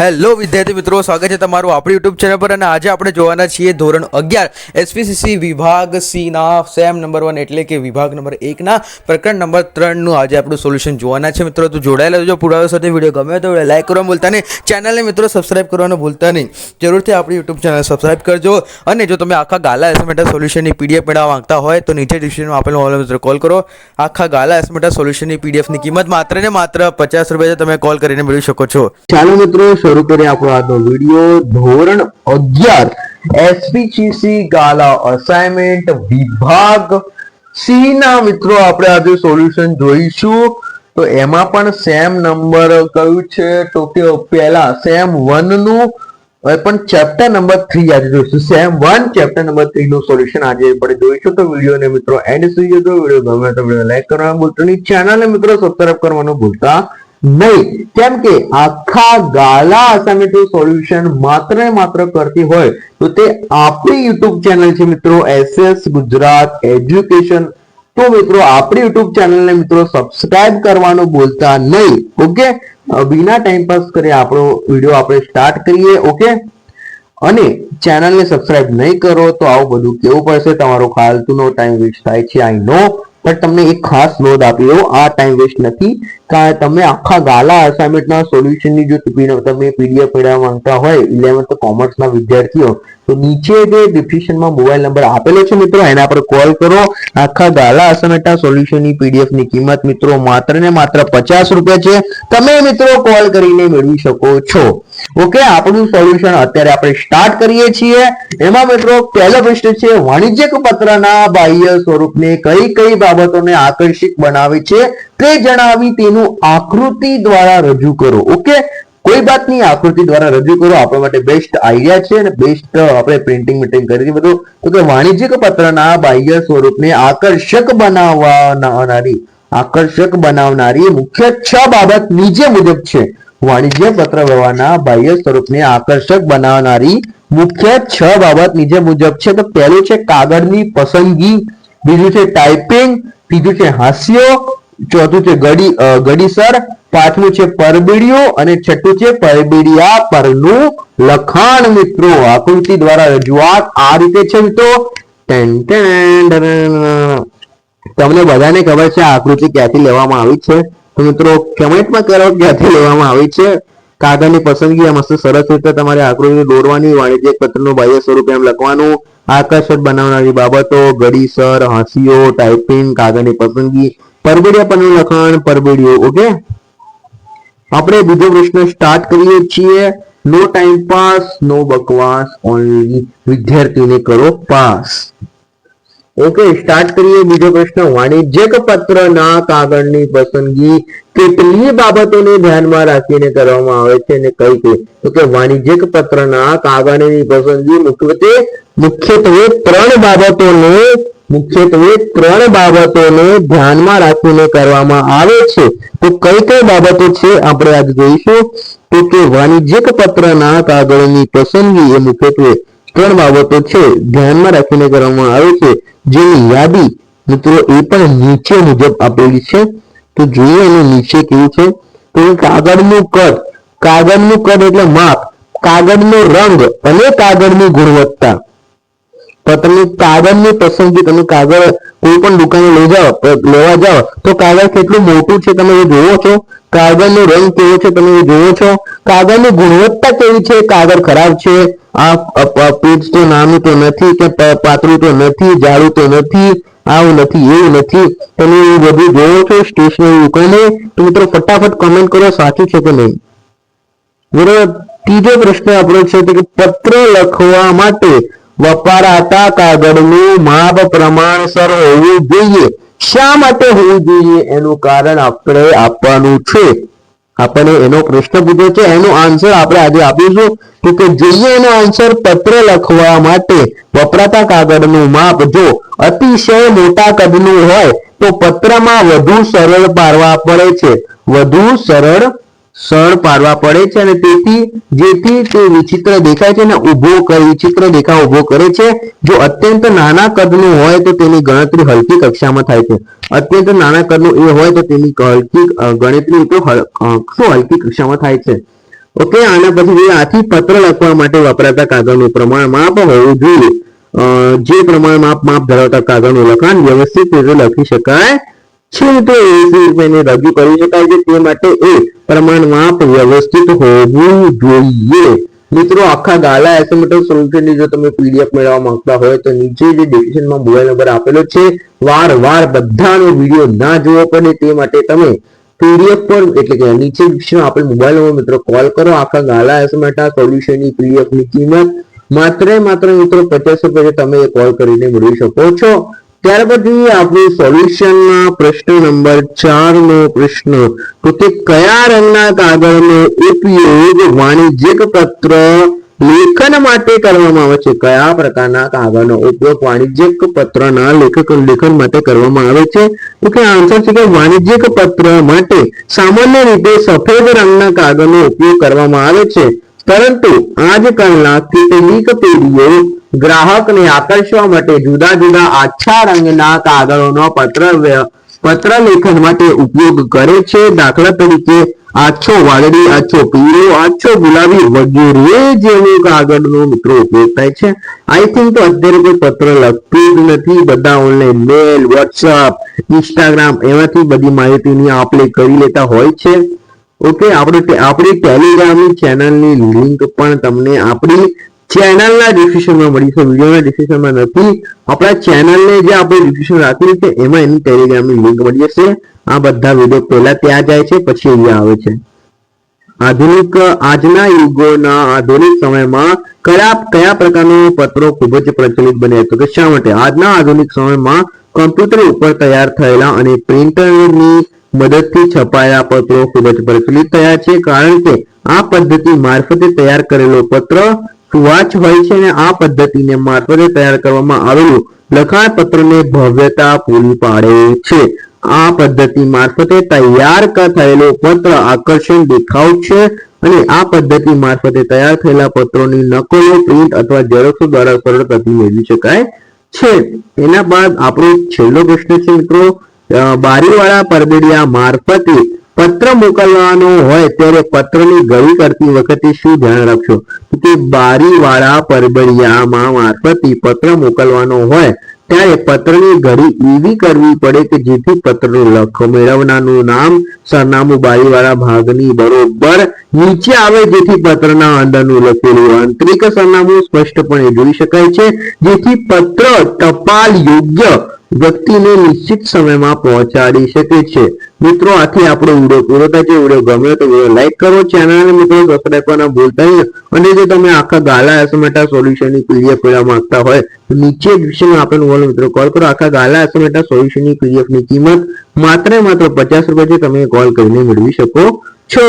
Hello વિદ્યાર્થી મિત્રો, સ્વાગત છે તમારું આપણી યુટ્યુબ ચેનલ પર અને આજે આપણે જોવાના છીએ ધોરણ અગિયાર એસપીસીસી વિભાગ સીના સેમ નંબર વન એટલે કે વિભાગ નંબર એકના પ્રકરણ નંબર ત્રણનું આજે આપણું સોલ્યુશન જોવાના છે. મિત્રો, તો જોડાયેલા જો પુરાવા સાથે વીડિયો ગમે તો લાઈક કરવાનું ભૂલતા નહીં. ચેનલને મિત્રો સબસ્ક્રાઇબ કરવાનું ભૂલતા નહીં. જરૂરથી આપણી યુટ્યુબ ચેનલ સબસ્ક્રાઇબ કરજો. અને જો તમે આખા ગાલા એસમેટા સોલ્યુશનની પીડીએફ મેળવવા માંગતા હોય, તો નીચે ડિસ્ક્રિપ્શનમાં આપેલો મોબાઈલ મિત્રો કોલ કરો. આખા ગાલા એસમેટા સોલ્યુશનની પીડીએફની કિંમત માત્ર ને માત્ર પચાસ રૂપિયા તમે કોલ કરીને મેળવી શકો છો. ચાલો મિત્રો શરૂ કરીએ આપણો આજનો વીડિયો. ધોરણ અગિયાર એસપીસીસી ગાલા અસાઇનમેન્ટ વિભાગ સી ના મિત્રો આપણે આજે સોલ્યુશન જોઈશું. તો એમાં પણ સેમ નંબર કયું છે? તો કે પહેલા સેમ વનનું પણ ચેપ્ટર નંબર થ્રી આજે જોઈશું. Sem one chapter number three નું સોલ્યુશન આજે આપણે જોઈશું. તો વિડીયોને મિત્રો એન્ડ સુધી જોજો. વીડિયો ગમે તો વીડિયો લાઈક કરવાનું ભૂલતા નહીં. ચેનલને મિત્રો સબસ્ક્રાઈબ કરવાનું ભૂલતા નહીં. કેમ કે આખા ગાલા અસાઇનમેન્ટ સોલ્યુશન માત્ર માત્ર કરતી હોય તો તે આપણી યુટ્યુબ ચેનલ છે મિત્રો એસએસ ગુજરાત એજ્યુકેશન તો મિત્રો, આપણી યુટ્યુબ ચેનલને મિત્રો સબસ્ક્રાઇબ કરવાનું ભૂલતા નહીં. ઓકે વિના ટાઈમ પાસ કરી આપણો વીડિયો આપણે સ્ટાર્ટ કરીએ. ઓકે અને ચેનલને સબસ્ક્રાઇબ નહીં કરો તો આવું બધું કેવું પડશે? તમારો ફાલતુનો ટાઈમ વેસ્ટ થાય છે આઈ નો પણ તમને એક ખાસ નોંધ આપી દઉં, આ ટાઈમ વેસ્ટ નથી. કારણ તમે આખા ગાલા અસાઇનમેન્ટના સોલ્યુશનની જો તમે પીડીએફ મેળવવા માંગતા હોય ઇલેવન્થ કોમર્સના વિદ્યાર્થીઓ તો નીચે જે ડિસ્ક્રિપ્શનમાં મોબાઈલ નંબર આપેલો છે મિત્રો, એના પર કોલ કરો. આખા ગાલા અસમેટા સોલ્યુશનની પીડીએફની કિંમત મિત્રો માત્ર ને માત્ર પચાસ રૂપિયા છે. તમે મિત્રો કોલ કરીને મેળવી શકો છો. ઓકે આપણું સોલ્યુશન અત્યારે આપણે સ્ટાર્ટ કરીએ છીએ. એમાં મિત્રો પહેલો પ્રશ્ન છે, વાણિજ્યક પત્રના બાહ્ય સ્વરૂપને કઈ કઈ બાબતોને આકર્ષિત બનાવે છે તે જણાવી તેનું આકૃતિ દ્વારા રજૂ કરો. ઓકે કોઈ વાતની આકૃતિ દ્વારા રજૂ કરો, આપણા માટે બેસ્ટ આઈડિયા છે અને બેસ્ટ આપણે પ્રિન્ટિંગ મિટિંગ કરી બધું, તો કે વાણિજ્યિક પત્રના બાહ્ય સ્વરૂપને આકર્ષક બનાવનારી આકર્ષક બનાવનારી મુખ્ય છ બાબત નીચે મુજબ છે. વાણિજ્ય પત્ર વ્યવહારના બાહ્ય સ્વરૂપને આકર્ષક બનાવનારી મુખ્ય છ બાબત નીચે મુજબ છે. તો પહેલું છે કાગળની પસંદગી, બીજું છે ટાઈપિંગ ત્રીજું છે હાસ્યો ચોથું છે ગડી ગડીસર, પાંચમું છે પરબીડિયું અને છઠ્ઠું છે પરબીડિયા પરનું લખાણ મિત્રો. આકૃતિ દ્વારા રજૂઆત આ રીતે છે મિત્રો. તમને બધાને ખબર છે આકૃતિ ક્યાંથી લેવામાં આવી છે? તો મિત્રો, કમેન્ટમાં કરો ક્યાંથી લેવામાં આવી છે? કાગળની પસંદગી મસ્ત સરસ રીતે તમારે આકૃતિ દોરવાની, વાણિજ્યક પત્રનું બાહ્ય સ્વરૂપ એમ લખવાનું. આકર્ષક બનાવનારી બાબતો, ગડીસર, હાંસીઓ ટાઈપિંગ કાગળની પસંદગી પરબેડિયા લખાણ પરબેડિયું ઓકે આપણે બીજો પ્રશ્ન સ્ટાર્ટ કરીએ છીએ. નો ટાઈમ પાસ નો બકવાસ ઓનલી વિદ્યાર્થીને કરો પાસ. ઓકે સ્ટાર્ટ કરીએ બીજો પ્રશ્ન. વાણિજ્યક પત્રના કાગળની પસંદગી કેટલી બાબતોને ધ્યાનમાં રાખીને કરવામાં આવે છે અને કઈ કઈ? તો કે વાણિજ્યક પત્રના કાગળની પસંદગી મુખ્યત્વે મુખ્યત્વે ત્રણ બાબતોને મુખ્યત્વે ત્રણ બાબતોને ધ્યાનમાં રાખીને કરવામાં આવે છે. તો કઈ કઈ બાબતો છે આપણે આજે જોઈશું? તો કે વાણિજ્યક પત્રના કાગળની પસંદગી એ મુખ્યત્વે ત્રણ બાબતો છે, ધ્યાનમાં રાખીને કરવામાં આવે છે. જેની યાદી મિત્રો એ પણ નીચે મુજબ આપેલી છે. તો જોઈએ એનું નીચે કેવું છે? તો કાગળનું કદ કાગળનું કદ એટલે માપ, કાગળનો રંગ અને કાગળની ગુણવત્તા. તો તમે કાગળની પસંદગી, તમે કાગળ કોઈ પણ દુકાને લઈ જાઓ લેવા જાઓ, તો કાગળ કેટલું મોટું છે તમે એ જોવો છો? કાગળનો રંગ કેવો છે તમે એ જોવો છો? કાગળની ગુણવત્તા કેવી છે? કાગળ ખરાબ છે? આ પેજ તો નાનું તો નથી કે પાતળું તો નથી, જાડું તો નથી, આવું નથી, એવું નથી. તમે એ બધું જોવો છો સ્ટેશનરી દુકાને? તો મિત્રો ફટાફટ કમેન્ટ કરો સાચું છે કે નહીં? બરોબર ત્રીજો પ્રશ્ન આપણો છે કે પત્ર લખવા માટે વપરાતા કાગળનું માપ પ્રમાણસર હોવું જોઈએ. શા માટે હોવું જોઈએ? એનું કારણ આપણે આપવાનું છે. આપણને એનો પ્રશ્ન પૂછ્યો છે. એનો આન્સર આપણે આજે આપીશું. તો કે જોઈએ એનો આન્સર પત્ર લખવા માટે. વપરાતા કાગળનું માપ જો અતિશય મોટા કદનું હોય, તો પત્રમાં વધુ સરળ પાડવા પડે છે. વધુ સરળ સરળ પાડવા પડે છે અને તેથી જેથી તે વિચિત્ર દેખાય છે ને ઊભો વિચિત્ર દેખાવ ઊભો કરે છે. જો અત્યંત નાના કદનું હોય તો તેની ગણતરી હલકી કક્ષામાં થાય છે. અત્યંત નાના કદનું એ હોય તો તેની હલકી ગણતરી શું હલકી કક્ષામાં થાય છે? ઓકે, આના પછી આથી પત્ર લખવા માટે વપરાતા કાગળનું પ્રમાણ માપ હોવું જોઈએ. જે પ્રમાણ માપ માપ ધરાવતા કાગળનું લખાણ વ્યવસ્થિત રીતે લખી શકાય રજૂ કરી શકાય છે તે માટે એ પ્રમાણ માપ વ્યવસ્થિત હોવું જોઈએ. મિત્રો, આખા ગાલા એસેમેટલ સોલ્યુશનની જો તમે પીડીએફ મેળવવા માંગતા હોય તો નીચે જે ડિસ્ક્રિપ્શનમાં મોબાઈલ નંબર આપેલો છે વાર વાર બધાનો વીડિયો ના જોવો પડે તે માટે તમે પીડીએફ પર, એટલે કે નીચે description આપેલ મોબાઈલ નંબર મિત્રો કોલ કરો. આખા ગાલા એસેમેટા સોલ્યુશનની પીડીએફની કિંમત માત્ર માત્ર મિત્રો પચાસ રૂપિયા તમે કોલ કરીને મેળવી શકો છો. ત્યાર પછી આપણું સોલ્યુશનમાં પ્રશ્ન નંબર ચાર નો પ્રશ્ન, તો તે કયા રંગના કાગળનો ઉપયોગ વાણિજ્યક પત્ર લેખન માટે કરવામાં આવે છે? કયા પ્રકારના કાગળનો ઉપયોગ વાણિજ્યક પત્રના લેખક લેખન માટે કરવામાં આવે છે? તો કે આન્સર છે કે વાણિજ્યક પત્ર માટે સામાન્ય રીતે સફેદ રંગના કાગળનો ઉપયોગ કરવામાં આવે છે. પરંતુ આજકાલના કેટલીક પેઢીઓ ગ્રાહકને આકર્ષવા માટે જુદા જુદા આછા રંગના કાગળોનો પત્ર પત્ર લેખન માટે ઉપયોગ કરે છે. દાખલા તરીકે, આછો વાદળી, આછો પીળો, આછો ગુલાબી વગેરે જેવો કાગળનો મિત્રો ઉપયોગ થાય છે. આઈ થિંક તો અત્યારે કોઈ પત્ર લખતું જ નથી. બધા ઓનલાઈન મેલ વોટ્સઅપ ઇન્સ્ટાગ્રામ એમાંથી બધી માહિતીની આપ લે કરી લેતા હોય છે. ઓકે આપણે, આપણી ટેલિગ્રામની ચેનલની લિંક પણ તમને આપણી ચેનલના ડિસ્ક્રિપ્શનમાં મળી છે, વિડીયોના ડિસ્ક્રિપ્શનમાં નથી. આપણા ચેનલને જે આપણે ડિસ્ક્રિપ્શન રાખેલું છે, એમાં એની ટેલિગ્રામની લિંક મળી જશે. આ બધા વીડિયો પહેલા ત્યાં જાય છે, પછી અહીંયા આવે છે. આધુનિક, આજના યુગોના આધુનિક સમયમાં કયા કયા પ્રકારનું પત્રો ખૂબ જ પ્રચલિત બને તો કે શા માટે? આજના આધુનિક સમયમાં કમ્પ્યુટર ઉપર તૈયાર થયેલા અને પ્રિન્ટરની મદદથી છપાયેલા પત્રો ખૂબ જ પ્રચલિત થયા છે. કારણ કે આ પદ્ધતિ મારફતે તૈયાર કરેલો પત્ર સુવાચ હોય છે અને આ પદ્ધતિને મારફતે તૈયાર કરવામાં આવેલું લખાણ પત્રને ભવ્યતા પૂરી પાડે છે. આ પદ્ધતિ મારફતે તૈયાર થયેલો પત્ર આકર્ષણ દેખાવ છે અને આ પદ્ધતિ મારફતે તૈયાર થયેલા પત્રોની નકલો, પ્રિન્ટ અથવા ઝેરોક્ષ દ્વારા સરળતાથી મેળવી શકાય છે. એના બાદ આપણો છેલ્લો પ્રશ્ન છે મિત્રો બારીવાળા પરબેડિયા મારફતે પત્ર મોકલવાનો હોય ત્યારે પત્રની ગળી કરતી વખતે શું ધ્યાન રાખશો? તો બારીવાળા પરબેડિયામાં મારફતે પત્ર મોકલવાનો હોય, ત્યારે પત્રની ઘડી એવી કરવી પડે કે જેથી પત્રનું લખ મેળવનારનું નામ સરનામું બારીવાળા ભાગની બરોબર નીચે આવે જેથી પત્રના અંદરનું લખેલું આંતરિક સરનામું સ્પષ્ટપણે જોઈ શકાય છે, જેથી પત્ર ટપાલ યોગ્ય વ્યક્તિને નિશ્ચિત સમયમાં પહોંચાડી શકે છે. મિત્રો, આથી આપણો વીડિયો પૂરો થાય છે. વીડિયો ગમ્યો તો વીડિયો લાઈક કરો, ચેનલને મિત્રો સબસ્ક્રાઈબ કરવાના ભૂલતા નહીં. અને જો તમે આખા ગાલા એસમેટા સોલ્યુશનની પીડીએફ મેળવવા માંગતા હોય, તો નીચે ડિસ્ક્રિપ્શનમાં આપેલું વોલ મિત્રો કોલ કરો. આખા ગાલા એસમેટા સોલ્યુશનની પીડીએફની કિંમત માત્ર માત્ર પચાસ રૂપિયા છે. તમે કોલ કરીને મેળવી શકો છો.